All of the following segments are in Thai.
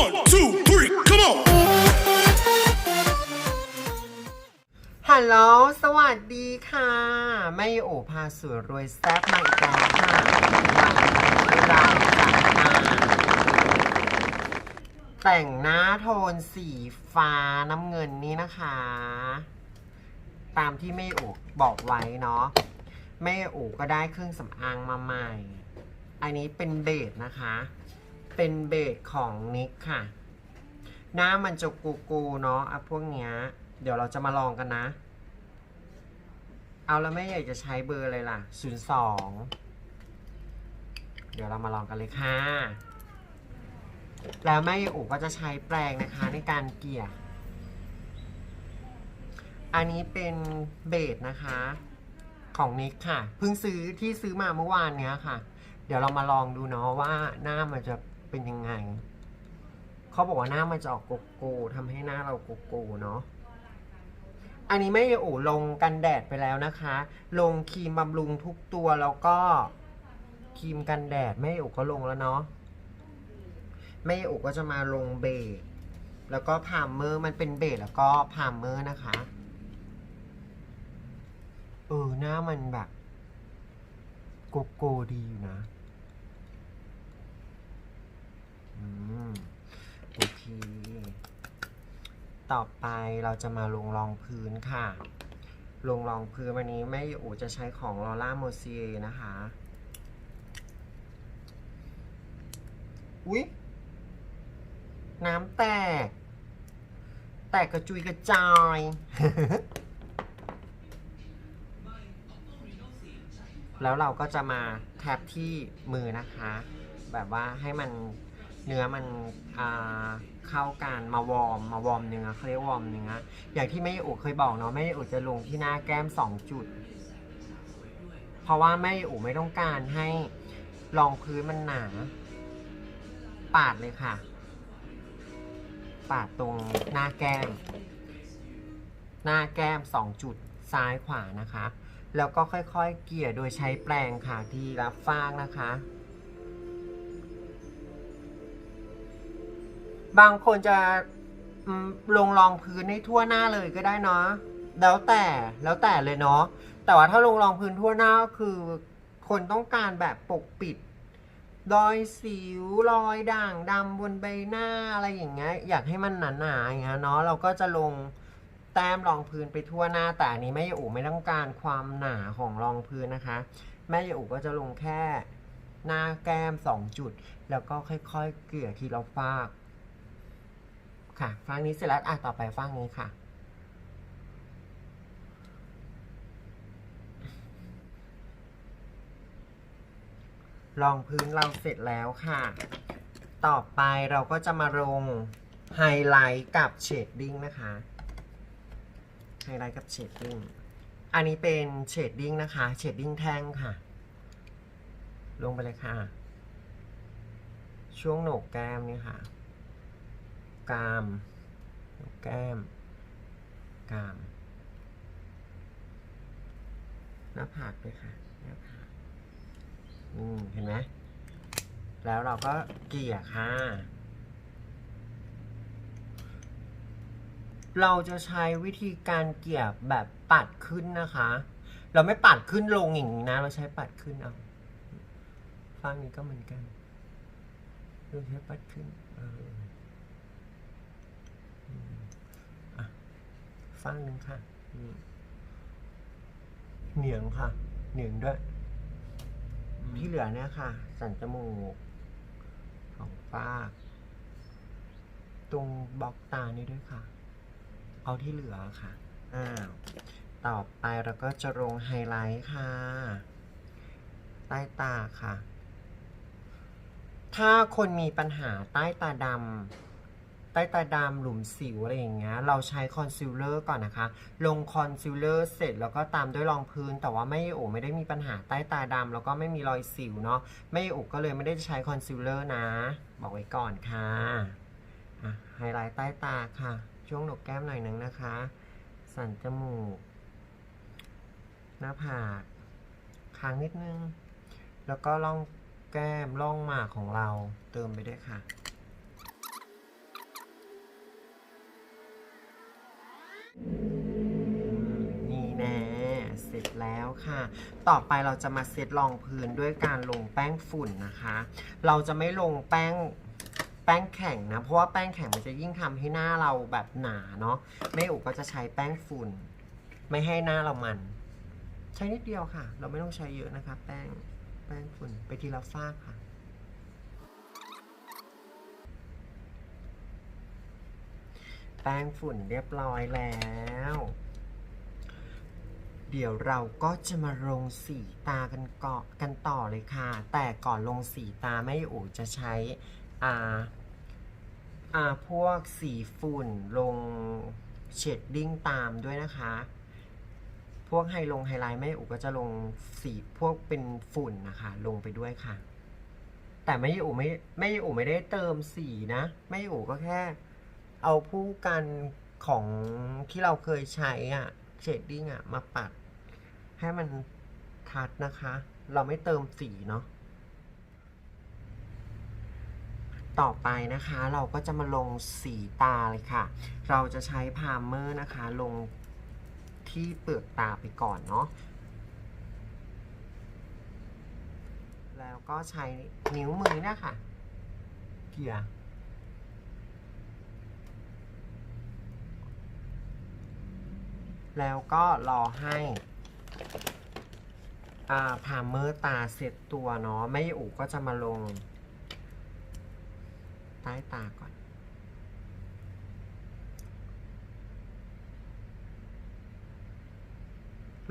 One, two, three, come on. ฮัลโหล สวัสดีค่ะ ไม่โอพาสวยรวยแซ่บมาอีกแล้วค่ะเราจะมาแต่งหน้าโทนสีฟ้าน้ำเงินนี้นะคะ ตามที่แม่โอบอกไว้เนาะแม่โอก็ได้เครื่องสำอางมาใหม่ อันนี้เป็นเบสนะคะ เป็นเบสของนิกค่ะ หน้ามันจะกูกูเนาะอะพวกเนี้ย เดี๋ยวเราจะมาลองกันนะ เอาแล้วแม่ใหญ่จะใช้เบอร์อะไรล่ะ 02 เดี๋ยวเรามาลองกันเลยค่ะ แล้วแม่ใหญ่อูก็จะใช้แปรงนะคะในการเกลี่ย อันนี้เป็นเบสนะคะของนิกค่ะเพิ่งซื้อที่ซื้อมาเมื่อวานเนี้ยค่ะ เดี๋ยวเรามาลองดูเนาะว่าหน้ามันจะ เป็นยังไง เขาบอกว่าหน้ามันจะออกโกโก้ทำให้หน้าเราโกโก้เนาะอันนี้ไม่โอ้ลงกันแดดไปแล้วนะคะ ลงครีมบำรุงทุกตัวแล้วก็ครีมกันแดดไม่โอ้ก็ลงแล้วเนาะไม่โอ้ก็จะมาลงเบสแล้วก็พามเมอร์มันเป็นเบสแล้วก็พามเมอร์นะคะ เออ หน้ามันแบบ โกโก้ดีอยู่นะ อืม โอเค ต่อไปเราจะมาลงรองพื้นค่ะ ลงรองพื้นวันนี้ไม่อูจะใช้ของลอร่าโมเซียนะคะ อุ๊ย น้ำแตก แตกกระจุยกระจายแล้วเราก็จะมาแทบที่มือนะคะ แบบว่าให้มัน เนื้อมันเข้ากันมาวอร์มมาวอร์มเนื้อเขาเรียกวอร์มเนื้ออย่างที่แม่อุเคยบอกเนาะแม่อุจะลงที่หน้าแก้มสองจุด เพราะว่าแม่อุไม่ต้องการให้รองพื้นมันหนา ปาดเลยค่ะ ปาดตรงหน้าแก้ม หน้าแก้มสองจุดซ้ายขวานะคะ แล้วก็ค่อยๆ เกลี่ยโดยใช้แปรงค่ะที่รับฟางนะคะ บางคนจะลงรองพื้นให้ทั่วหน้าเลยก็ได้เนาะแล้วแต่แล้วแต่เลยเนาะแต่ว่าถ้าลงรองพื้นทั่วหน้าคือคนต้องการแบบปกปิดรอยสิวรอยด่างดำบนใบหน้าอะไรอย่างเงี้ยอยากให้มันหนาๆอย่างเงี้ยเนาะเราก็จะลงแต้มรองพื้นไปทั่วหน้าแต่อันนี้แม่ยอูไม่ต้องการความหนาของรองพื้นนะคะ แม่ยอูก็จะลงแค่หน้าแก้มสองจุด แล้วก็ค่อยๆ เกลี่ยทีละฟาก ค่ะฟางนี้เสร็จแล้วอะต่อไปฟางนี้ค่ะ รองพื้นเราเสร็จแล้วค่ะ ต่อไปเราก็จะมาลงไฮไลท์กับเชดดิ้งนะคะ ไฮไลท์กับเชดดิ้ง อันนี้เป็นเชดดิ้งนะคะ เชดดิ้งแท่งค่ะ ลงไปเลยค่ะ ช่วงโหนกแก้มนี่ค่ะ กามแก้ม กาม หน้าผากด้วยค่ะหน้าผากอืมเห็นไหมแล้วเราก็เกี่ยค่ะ เราจะใช้วิธีการเกี่ยแบบปัดขึ้นนะคะ เราไม่ปัดขึ้นลงอย่างนี้นะ เราใช้ปัดขึ้นเอาฟังนี้ก็เหมือนกัน เราใช้ปัดขึ้นเออ อะ ฟังหนึ่งค่ะอืมเหนียงค่ะ เหนียงด้วย ที่เหลือเนี่ยค่ะ สันจมูกของป้ากตรงบล็อกตานี่ด้วยค่ะ เอาที่เหลือค่ะ อ้าว ต่อไปเราก็จะลงไฮไลท์ค่ะ ใต้ตาค่ะ ถ้าคนมีปัญหาใต้ตาดำ ใต้ตาดำหลุมสิวอะไรอย่างเงี้ย เราใช้คอนซีลเลอร์ก่อนนะคะ ลงคอนซีลเลอร์เสร็จแล้วก็ตามด้วยรองพื้น แต่ว่าไม่โอไม่ได้มีปัญหาใต้ตาดำแล้วก็ไม่มีรอยสิวเนาะไม่โอก็เลยไม่ได้ใช้คอนซีลเลอร์นะ บอกไว้ก่อนค่ะอะไฮไลท์ใต้ตาค่ะ ช่วงหนกแก้มหน่อยหนึงนะคะ สันจมูก หน้าผากคางนิดนึง แล้วก็ล่องแก้มล่องหมากของเราเติมไปด้วยค่ะ ค่ะ ต่อไปเราจะมาเซตรองพื้นด้วยการลงแป้งฝุ่นนะคะ เราจะไม่ลงแป้งแป้งแข็งนะ เพราะว่าแป้งแข็งมันจะยิ่งทำให้หน้าเราแบบหนาเนาะแม่อุก็จะใช้แป้งฝุ่น ไม่ให้หน้าเรามัน ใช้นิดเดียวค่ะ เราไม่ต้องใช้เยอะนะคะ แป้งแป้งฝุ่นไปทีละฟากค่ะแป้งฝุ่นเรียบร้อยแล้ว เดี๋ยวเราก็จะมาลงสีตากันเกาะกันต่อเลยค่ะ แต่ก่อนลงสีตาไม่อู๋จะใช้อ่าอ่าพวกสีฝุ่นลงเชดดิ้งตามด้วยนะคะ พวกไฮลงไฮไลท์แม่อู๋ก็จะลงสีพวกเป็นฝุ่นนะคะ ลงไปด้วยค่ะ แต่ไม่อู๋ไม่ไม่อู๋ไม่ได้เติมสีนะ ไม่อู๋ก็แค่ เอาผู้กันของที่เราเคยใช้อะ เชดดิ้งอะมาปัด ให้มันทัดนะคะ เราไม่เติมสีเนาะต่อไปนะคะ เราก็จะมาลงสีตาเลยค่ะ เราจะใช้พาร์เมอร์นะคะ ลงที่เปลือกตาไปก่อนเนาะแล้วก็ใช้นิ้วมือนะคะเกี่ย แล้วก็รอให้อ่าพาร์มเมอร์ตาเสร็จตัวเนาะไม่อูก็จะมาลง ใต้ตาก่อน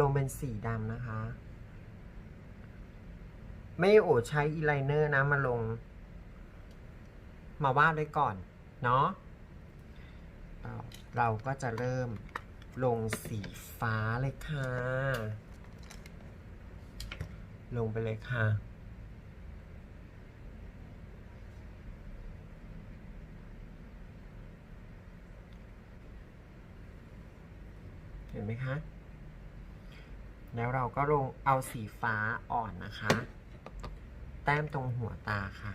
ลงเป็นสีดำนะคะ ไม่โอใช้อีไลเนอร์นะมาลง มาวาดไว้ก่อน เนาะเราก็จะเริ่ม ลงสีฟ้าเลยค่ะ ลงไปเลยค่ะ เห็นไหมคะ แล้วเราก็ลงเอาสีฟ้าอ่อนนะคะ แต้มตรงหัวตาค่ะ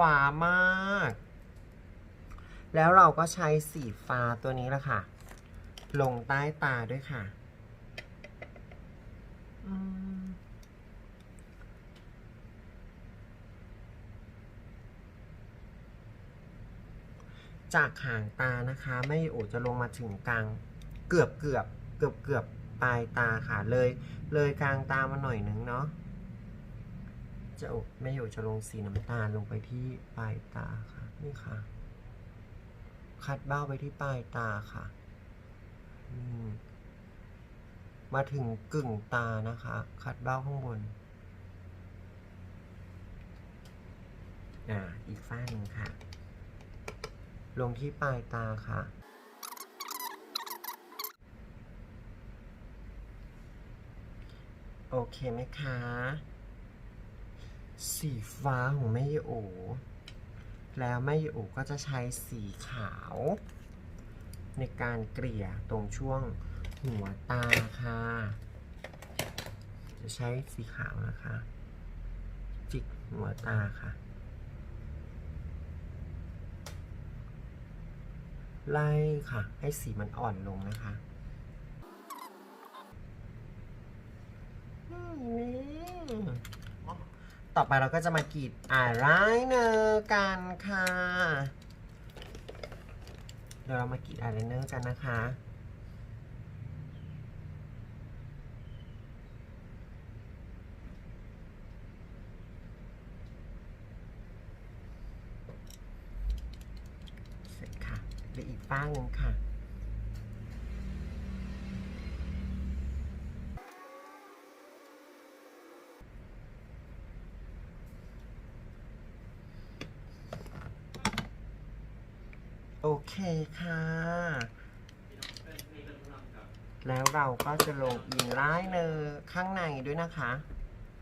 ฟ้ามาก แล้วเราก็ใช้สีฟ้าตัวนี้แหละค่ะ ลงใต้ตาด้วยค่ะจากหางตานะคะ ไม่โอจะลงมาถึงกลาง เกือบเกือบเกือบเกือบปลายตาค่ะเลย เลยกลางตามาหน่อยนึงเนาะ จะอบไม่อยู่จะลงสีน้ำตาลลงไปที่ปลายตาค่ะ นี่ค่ะ คัดเบ้าไปที่ปลายตาค่ะมาถึงกึ่งตานะคะ คัดเบ้าข้างบน อ่า อีกฝ้าหนึ่งค่ะ ลงที่ปลายตาค่ะ โอเคไหมคะ สีฟ้าของแม่ยโอ แล้วแม่ยโอก็จะใช้สีขาว ในการเกลี่ยตรงช่วงหัวตาค่ะ จะใช้สีขาวนะคะ จิกหัวตาค่ะ ไล่ค่ะ ให้สีมันอ่อนลงนะคะอืม ต่อไปเราก็จะมากรีดอายไลเนอร์กันค่ะ เดี๋ยวเรามากรีดอายไลเนอร์กันนะคะเสร็จค่ะเหลืออีกฝ้างหนึ่งค่ะ คค่ะ แล้วเราก็จะลงอินไลเนอข้างในด้วยนะคะ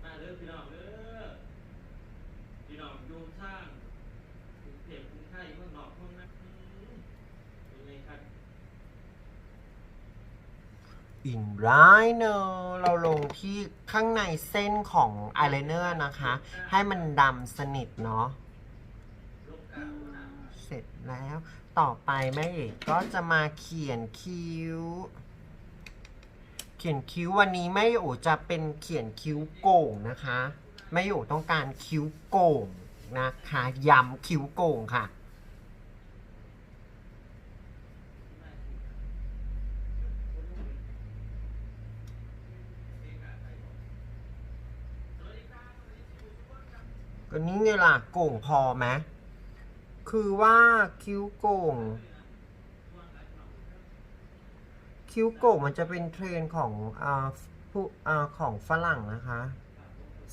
มาเด้อพี่น้องเด้อพี่น้องอยูสร้างกรุงเทพกรุงไทยเมืองนอกเมืองนาอืมเป็นไงครับอินไรเนอร์เราลงที่ข้างในเส้นของอายไลเนอร์นะคะ ให้มันดำสนิทเนาะเสร็จแล้ว ต่อไปแม่เอกก็จะมาเขียนคิ้ว เขียนคิ้ววันนี้แม่โอจะเป็นเขียนคิ้วโก่งนะคะแม่โอต้องการคิ้วโก่งนะคะย้ำคิ้วโก่งค่ะก็นี่ไงล่ะโก่งพอไหม คือว่าคิ้วโก่ง คิ้วโก่งมันจะเป็นเทรนของอ่าผู้อ่าของฝรั่งนะคะ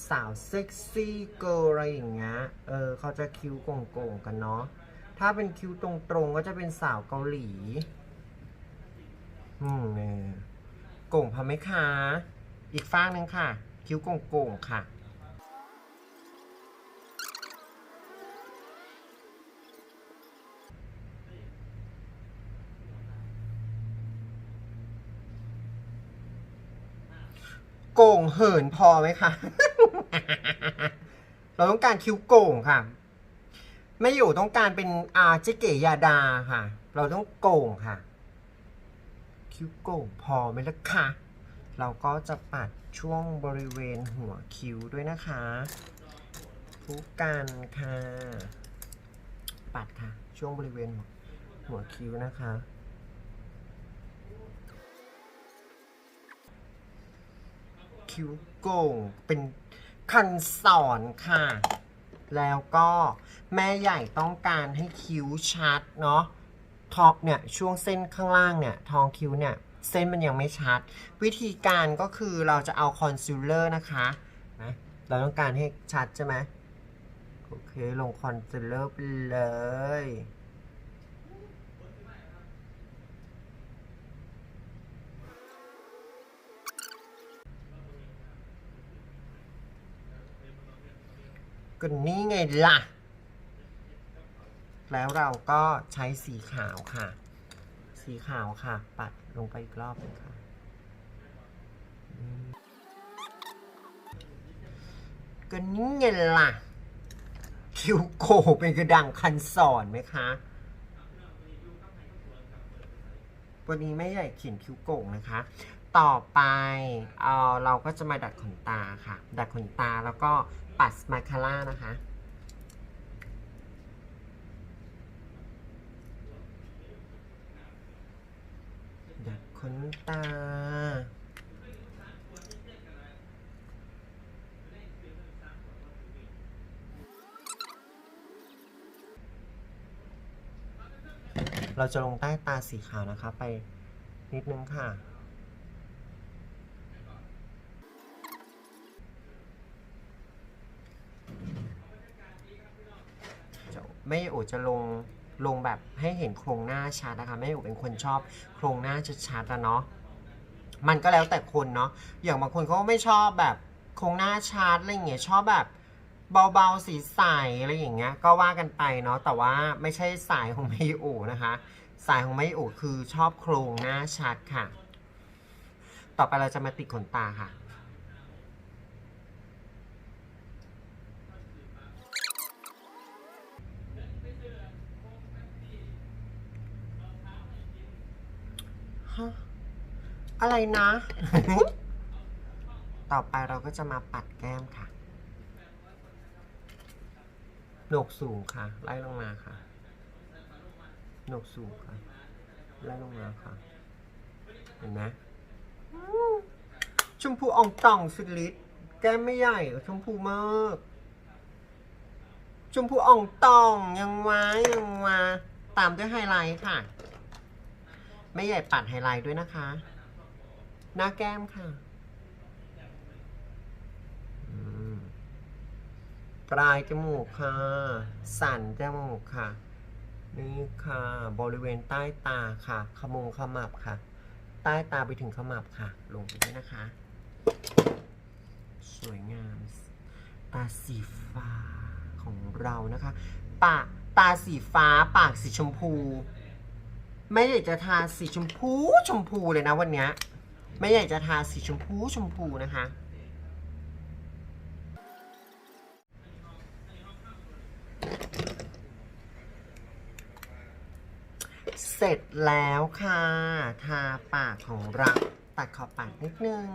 สาวเซ็กซี่เกิร์ลอะไรอย่างเงี้ย เออเขาจะคิ้วโก่งๆกันเนาะ ถ้าเป็นคิ้วตรงๆก็จะเป็นสาวเกาหลี อืมเนี่ยโก่งพอไหมคะ อีกฟางหนึ่งค่ะ คิ้วโก่งๆค่ะ โก่งเหินพอไหมคะเราต้องการคิ้วโก่งค่ะ ไม่อยู่ต้องการเป็นอาเจเกยาดาค่ะ เราต้องโก่งค่ะ คิ้วโก่งพอไหมล่ะคะเราก็จะปัดช่วงบริเวณหัวคิ้วด้วยนะคะผู้กันค่ะ ปัดค่ะ ช่วงบริเวณหัวคิ้วนะคะ คิ้วโก่งเป็นคันสอนค่ะ แล้วก็แม่ใหญ่ต้องการให้คิ้วชัดเนาะท็อปเนี่ยช่วงเส้นข้างล่างเนี่ยทองคิ้วเนี่ยเส้นมันยังไม่ชัด วิธีการก็คือเราจะเอาคอนซีลเลอร์นะคะนะเราต้องการให้ชัดใช่ไหมโอเค ลงคอนซีลเลอร์ไปเลย ก็นี่ไงล่ะ แล้วเราก็ใช้สีขาวค่ะ สีขาวค่ะ ปัดลงไปอีกรอบนึงค่ะ ก็นี่ไงล่ะ คิวโกเป็นกระดังคันสอนไหมคะ วันนี้ไม่ใหญ่เขียนคิวโก่งนะคะ ต่อไปเออเราก็จะมาดัดขนตาค่ะ ดัดขนตาแล้วก็ปัดมาคาร่านะคะดัดขนตา เราจะลงใต้ตาสีขาวนะคะไปนิดนึงค่ะ ไม่โอจะลงลงแบบให้เห็นโครงหน้าชัดนะคะไม่โอเป็นคนชอบโครงหน้าชัดๆอะเนาะมันก็แล้วแต่คนเนาะอย่างบางคนเขาก็ไม่ชอบแบบโครงหน้าชัดอะไรอย่างเงี้ยชอบแบบเบาๆสีใสอะไรอย่างเงี้ยก็ว่ากันไปเนาะแต่ว่าไม่ใช่สายของไม่โอนะคะ สายของไม่โอคือชอบโครงหน้าชัดค่ะ ต่อไปเราจะมาติดขนตาค่ะ ฮะอะไรนะ ต่อไปเราก็จะมาปัดแก้มค่ะโหนกสูงค่ะ ไล่ลงมาค่ะโหนกสูงค่ะ ไล่ลงมาค่ะ เห็นไหมชมพูอ่องต่องสุดฤทธิ์แก้มไม่ใหญ่ชมพูมากชมพูอ่องต่องยังวายังมาตามด้วยไฮไลท์ค่ะ ไม่ใหญ่ปัดไฮไลท์ด้วยนะคะ หน้าแก้มค่ะ ปลายจมูกค่ะ สันจมูกค่ะ นี่ค่ะ บริเวณใต้ตาค่ะ ขมงขมับค่ะ ใต้ตาไปถึงขมับค่ะ ลงไปด้วยนะคะ สวยงาม ตาสีฟ้าของเรานะคะ ปากตาสีฟ้า ปากสีชมพู ไม่อยากจะทาสีชมพูชมพูเลยนะวันนี้ยไม่ใหญ่จะทาสีชมพูชมพูนะคะ เสร็จแล้วค่ะ ทาปากของเราตัดขอบปากนิดนึง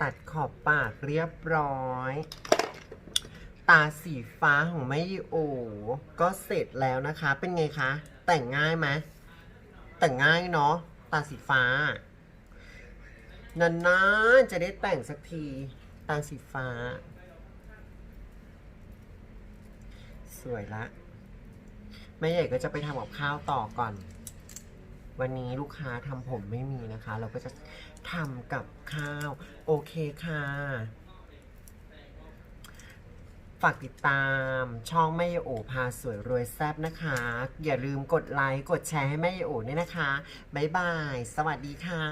ตัดขอบปากเรียบร้อย ตาสีฟ้าของแม่ยีโอ ก็เสร็จแล้วนะคะ เป็นไงคะ แต่งง่ายไหมแต่งง่ายเนาะตาสีฟ้านานๆจะได้แต่งสักทีตาสีฟ้า สวยละแม่ใหญ่ก็จะไปทำกับข้าวต่อก่อน วันนี้ลูกค้าทำผมไม่มีนะคะ เราก็จะทำกับข้าว โอเคค่ะ ฝากติดตามช่องแม่ยโอพาสวยรวยแซ่บนะคะ อย่าลืมกดไลค์ กดแชร์ให้แม่ยายโอด้วยนะคะ บ๊ายบาย สวัสดีค่ะ